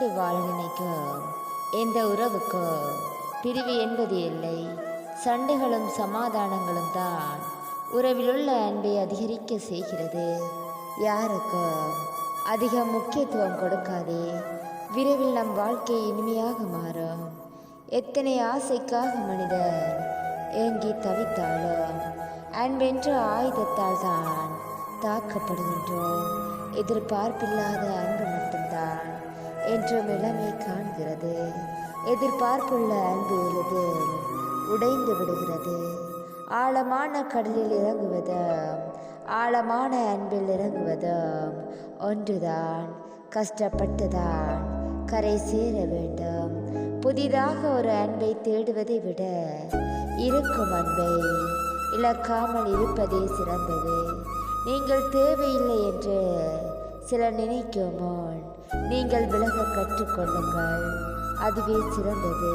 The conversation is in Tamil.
வாழ்ந்து வாழ நினைக்கும் எந்த உறவுக்கும் பிரிவு என்பது இல்லை. சண்டைகளும் சமாதானங்களும் தான் உறவிலுள்ள அன்பை அதிகரிக்க செய்கிறது. யாருக்கும் அதிக முக்கியத்துவம் கொடுக்காதே. விரைவில் நம் வாழ்க்கை இனிமையாக மாறும். எத்தனை ஆசைக்காக மனிதர் ஏங்கி தவித்தாலும் அன்பென்ற ஆயுதத்தால் தான் தாக்கப்படுகின்றோம். எதிர்பார்ப்பில்லாத அன்பு மட்டும்தான். என்றும் இளமை காண்கிறது. எதிர்பார்ப்புள்ள அன்பு எழுது உடைந்து விடுகிறது. ஆழமான கடலில் இறங்குவதும் ஆழமான அன்பில் இறங்குவதும் ஒன்றுதான். கஷ்டப்பட்டுதான் கரை சேர வேண்டும். புதிதாக ஒரு அன்பை தேடுவதை விட இருக்கும் அன்பை இழக்காமல் இருப்பதே சிறந்தது. நீங்கள் தேவையில்லை என்று சில நினைக்கும் நீங்கள் விலக கற்றுக்கொள்ளுங்கள் அதுவே சிறந்தது.